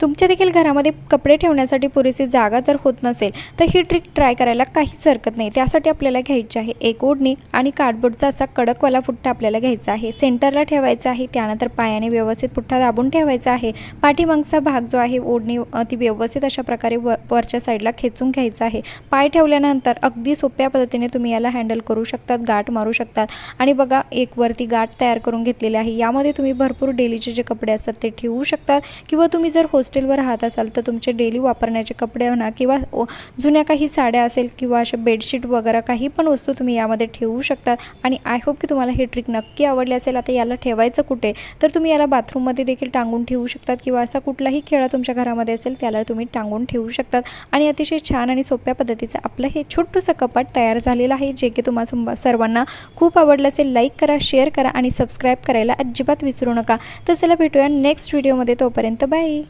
तुमच्या देखील घरामध्ये कपडे ठेवण्यासाठी पुरेशी जागा जर होत नसेल तर ही ट्रिक ट्राय करायला काहीच हरकत नाही. त्यासाठी आपल्याला घ्यायची आहे एक ओढणी आणि कार्डबोर्डचा असा कडकवाला पुठ्ठा आपल्याला घ्यायचा आहे. सेंटरला ठेवायचा आहे त्यानंतर पायाने व्यवस्थित पुठ्ठा दाबून ठेवायचा आहे. पाठीमागचा भाग जो आहे ओढणी ती व्यवस्थित अशा प्रकारे वर वरच्या साईडला खेचून घ्यायचा आहे. पाय ठेवल्यानंतर अगदी सोप्या पद्धतीने तुम्ही याला हँडल करू शकतात गाठ मारू शकतात. आणि बघा एक वरती गाठ तयार करून घेतलेली आहे. यामध्ये तुम्ही भरपूर डेलीचे जे कपडे असतात ते ठेवू शकतात. किंवा तुम्ही जर होस हॉस्टेलवर राहत असाल तर तुमचे डेली वापरण्याचे कपडे म्हणा किंवा जुन्या काही साड्या असेल किंवा अशा बेडशीट वगैरे काही पण वस्तू तुम्ही यामध्ये ठेवू शकता. आणि आय होप की तुम्हाला ही ट्रिक नक्की आवडली असेल. आता याला ठेवायचं कुठे? तर तुम्ही याला बाथरूममध्ये देखील टांगून ठेवू शकतात किंवा असा कुठलाही खेळा तुमच्या घरामध्ये असेल त्याला तुम्ही टांगून ठेवू शकतात. आणि अतिशय छान आणि सोप्या पद्धतीचं आपलं हे छोटंसं कपाट तयार झालेलं आहे जे की तुम्हाला सर्वांना खूप आवडलं असेल. लाईक करा शेअर करा आणि सबस्क्राईब करायला अजिबात विसरू नका. तर चला भेटूया नेक्स्ट व्हिडिओमध्ये तोपर्यंत बाय